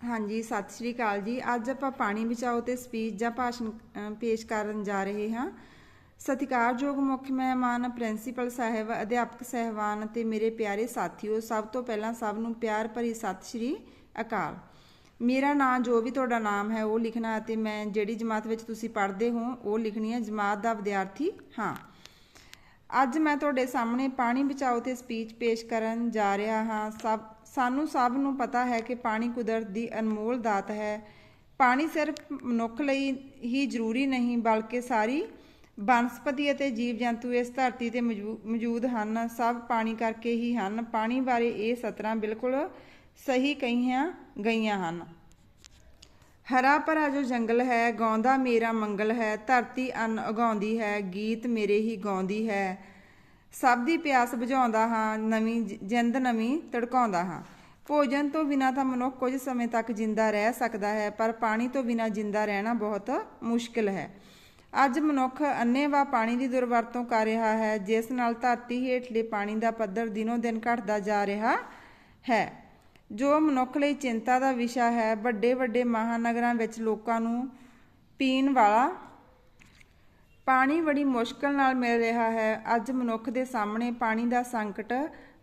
ਹਾਂਜੀ, ਸਤਿ ਸ਼੍ਰੀ ਅਕਾਲ ਜੀ। ਅੱਜ ਆਪਾਂ ਪਾਣੀ ਬਚਾਓ ਤੇ ਸਪੀਚ ਜਾਂ ਭਾਸ਼ਣ ਪੇਸ਼ ਕਰਨ ਜਾ ਰਹੇ ਹਾਂ। ਸਤਿਕਾਰਯੋਗ ਮੁੱਖ ਮਹਿਮਾਨ, ਪ੍ਰਿੰਸੀਪਲ ਸਾਹਿਬ, ਅਧਿਆਪਕ ਸਹਿਬਾਨ ਤੇ ਮੇਰੇ ਪਿਆਰੇ ਸਾਥੀਓ, ਸਭ ਤੋਂ ਪਹਿਲਾਂ ਸਭ ਨੂੰ ਪਿਆਰ ਭਰੀ ਸਤਿ ਸ਼੍ਰੀ ਅਕਾਲ। ਮੇਰਾ ਨਾਮ ਜੋ ਵੀ ਤੁਹਾਡਾ ਨਾਮ ਹੈ, ਉਹ ਲਿਖਣਾ ਅਤੇ ਮੈਂ ਜਿਹੜੀ ਜਮਾਤ ਵਿੱਚ ਤੁਸੀਂ ਪੜ੍ਹਦੇ ਹੋ, ਉਹ ਲਿਖਣੀ ਹੈ ਜਮਾਤ ਦਾ ਵਿਦਿਆਰਥੀ ਹਾਂ। ਅੱਜ ਮੈਂ ਤੁਹਾਡੇ ਸਾਹਮਣੇ ਪਾਣੀ ਬਚਾਓ ਤੇ ਸਪੀਚ ਪੇਸ਼ ਕਰਨ ਜਾ ਰਿਹਾ ਹਾਂ। ਸਭ, ਸਾਨੂੰ ਸਭ ਨੂੰ ਪਤਾ ਹੈ ਕਿ ਪਾਣੀ ਕੁਦਰਤ ਦੀ ਅਨਮੋਲ ਦਾਤ ਹੈ। ਪਾਣੀ ਸਿਰਫ ਮਨੁੱਖ ਲਈ ਹੀ ਜ਼ਰੂਰੀ ਨਹੀਂ, ਬਲਕਿ ਸਾਰੀ ਬਨਸਪਤੀ ਅਤੇ ਜੀਵ ਜੰਤੂ ਇਸ ਧਰਤੀ ਤੇ ਮੌਜੂ- ਮੌਜੂਦ ਹਨ। ਸਭ ਪਾਣੀ ਕਰਕੇ ਹੀ ਹਨ। ਪਾਣੀ ਬਾਰੇ ਇਹ ਸਤਰਾਂ ਬਿਲਕੁਲ ਸਹੀ ਕਹੀਆਂ ਗਈਆਂ ਹਨ। ਹਰਾ ਭਰਾ ਜੋ ਜੰਗਲ ਹੈ, ਗਾਉਂਦਾ ਮੇਰਾ ਮੰਗਲ ਹੈ, ਧਰਤੀ ਅੰਨ ਉਗਾਉਂਦੀ ਹੈ, ਗੀਤ ਮੇਰੇ ਹੀ ਗਾਉਂਦੀ ਹੈ। ਸਭ ਦੀ ਪਿਆਸ ਬੁਝਾਉਂਦਾ ਹਾਂ, ਨਵੀਂ ਜ- ਜਿੰਦ ਨਵੀਂ ਤੜਕਾਉਂਦਾ ਹਾਂ। ਭੋਜਨ ਤੋਂ ਬਿਨਾਂ ਤਾਂ ਮਨੁੱਖ ਕੁਝ ਸਮੇਂ ਤੱਕ ਜਿੰਦਾ ਰਹਿ ਸਕਦਾ ਹੈ, ਪਰ ਪਾਣੀ ਤੋਂ ਬਿਨਾਂ ਜਿੰਦਾ ਰਹਿਣਾ ਬਹੁਤ ਮੁਸ਼ਕਿਲ ਹੈ। ਅੱਜ ਮਨੁੱਖ ਅੰਨੇਵਾਹ ਪਾਣੀ ਦੀ ਦੁਰਵਰਤੋਂ ਕਰ ਰਿਹਾ ਹੈ, ਜਿਸ ਨਾਲ ਧਰਤੀ ਹੇਠਲੇ ਪਾਣੀ ਦਾ ਪੱਧਰ ਦਿਨੋ ਦਿਨ ਘਟਦਾ ਜਾ ਰਿਹਾ ਹੈ। ਜੋ ਮਨੁੱਖ ਲਈ ਚਿੰਤਾ ਦਾ ਵਿਸ਼ਾ ਹੈ, ਵੱਡੇ ਵੱਡੇ ਮਹਾਨਗਰਾਂ ਵਿੱਚ ਲੋਕਾਂ ਨੂੰ ਪੀਣ ਵਾਲਾ ਪਾਣੀ ਬੜੀ ਮੁਸ਼ਕਲ ਨਾਲ ਮਿਲ ਰਿਹਾ ਹੈ। ਅੱਜ ਮਨੁੱਖ ਦੇ ਸਾਹਮਣੇ ਪਾਣੀ ਦਾ ਸੰਕਟ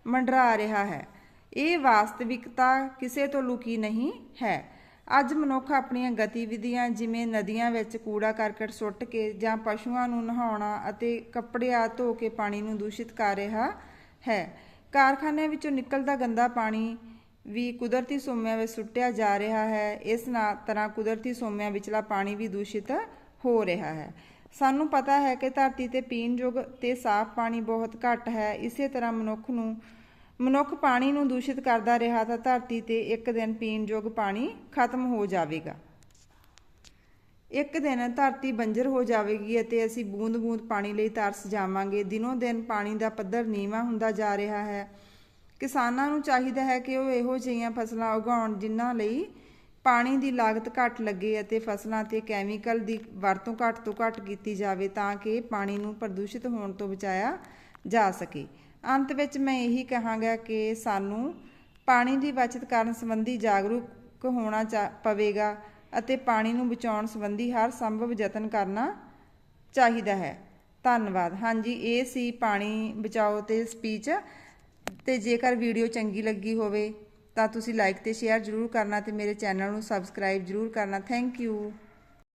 ਮੰਡਰਾ ਰਿਹਾ ਹੈ। ਇਹ ਵਾਸਤਵਿਕਤਾ ਕਿਸੇ ਤੋਂ ਲੁਕੀ ਨਹੀਂ ਹੈ। ਅੱਜ ਮਨੁੱਖ ਆਪਣੀਆਂ ਗਤੀਵਿਧੀਆਂ ਜਿਵੇਂ ਨਦੀਆਂ ਵਿੱਚ ਕੂੜਾ ਕਰਕਟ ਸੁੱਟ ਕੇ ਜਾਂ ਪਸ਼ੂਆਂ ਨੂੰ ਨਹਾਉਣਾ ਅਤੇ ਕੱਪੜੇ ਆ ਧੋ ਕੇ ਪਾਣੀ ਨੂੰ ਦੂਸ਼ਿਤ ਕਰ ਰਿਹਾ ਹੈ। ਕਾਰਖਾਨਿਆਂ ਵਿੱਚੋਂ ਨਿਕਲਦਾ ਗੰਦਾ ਪਾਣੀ ਵੀ ਕੁਦਰਤੀ ਸੋਮਿਆਂ ਵਿੱਚ ਸੁੱਟਿਆ ਜਾ ਰਿਹਾ ਹੈ, ਇਸ ਨਾਲ ਤਰ੍ਹਾਂ ਕੁਦਰਤੀ ਸੋਮਿਆਂ ਵਿਚਲਾ ਪਾਣੀ ਵੀ ਦੂਸ਼ਿਤ ਹੋ ਰਿਹਾ ਹੈ। ਸਾਨੂੰ ਪਤਾ ਹੈ ਕਿ ਧਰਤੀ ਤੇ ਪੀਣ ਯੋਗ ਤੇ ਸਾਫ਼ ਪਾਣੀ ਬਹੁਤ ਘੱਟ ਹੈ। ਇਸੇ ਤਰ੍ਹਾਂ ਮਨੁੱਖ ਨੂੰ, ਮਨੁੱਖ ਪਾਣੀ ਨੂੰ ਦੂਸ਼ਿਤ ਕਰਦਾ ਰਿਹਾ ਤਾਂ ਧਰਤੀ ਤੇ ਇੱਕ ਦਿਨ ਪੀਣ ਯੋਗ ਪਾਣੀ ਖਤਮ ਹੋ ਜਾਵੇਗਾ। ਇੱਕ ਦਿਨ ਧਰਤੀ ਬੰਜਰ ਹੋ ਜਾਵੇਗੀ ਅਤੇ ਅਸੀਂ ਬੂੰਦ-ਬੂੰਦ ਪਾਣੀ ਲਈ ਤਰਸ ਜਾਵਾਂਗੇ। ਦਿਨੋਂ ਦਿਨ ਪਾਣੀ ਦਾ ਪੱਧਰ ਨੀਵਾਂ ਹੁੰਦਾ ਜਾ ਰਿਹਾ ਹੈ। ਕਿਸਾਨਾਂ ਨੂੰ ਚਾਹੀਦਾ ਹੈ ਕਿ ਉਹ ਇਹੋ ਜਿਹੀਆਂ ਫਸਲਾਂ ਉਗਾਉਣ ਜਿਨ੍ਹਾਂ ਲਈ ਪਾਣੀ ਦੀ ਲਾਗਤ ਘੱਟ ਲੱਗੇ ਅਤੇ ਫਸਲਾਂ ਤੇ ਕੈਮੀਕਲ ਦੀ ਵਰਤੋਂ ਘੱਟ ਤੋਂ ਘੱਟ ਕੀਤੀ ਜਾਵੇ ਤਾਂ ਕਿ ਪਾਣੀ ਨੂੰ ਪ੍ਰਦੂਸ਼ਿਤ ਹੋਣ ਤੋਂ ਬਚਾਇਆ ਜਾ ਸਕੇ। ਅੰਤ ਵਿੱਚ ਮੈਂ ਇਹੀ ਕਹਾਂਗਾ ਕਿ ਸਾਨੂੰ ਪਾਣੀ ਦੀ ਬਚਤ ਕਰਨ ਸੰਬੰਧੀ ਜਾਗਰੂਕ ਹੋਣਾ ਚਾ- ਪਵੇਗਾ ਅਤੇ ਪਾਣੀ ਨੂੰ ਬਚਾਉਣ ਸੰਬੰਧੀ ਹਰ ਸੰਭਵ ਯਤਨ ਕਰਨਾ ਚਾਹੀਦਾ ਹੈ। ਧੰਨਵਾਦ। ਹਾਂਜੀ, ਇਹ ਸੀ ਪਾਣੀ ਬਚਾਓ ਤੇ ਸਪੀਚ। ਤੇ ਜੇਕਰ ਵੀਡੀਓ ਚੰਗੀ ਲੱਗੀ ਹੋਵੇ ਤਾਂ ਤੁਸੀਂ ਲਾਈਕ ਤੇ ਸ਼ੇਅਰ ਜ਼ਰੂਰ ਕਰਨਾ ਤੇ ਮੇਰੇ ਚੈਨਲ ਨੂੰ ਸਬਸਕ੍ਰਾਈਬ ਜ਼ਰੂਰ ਕਰਨਾ। Thank you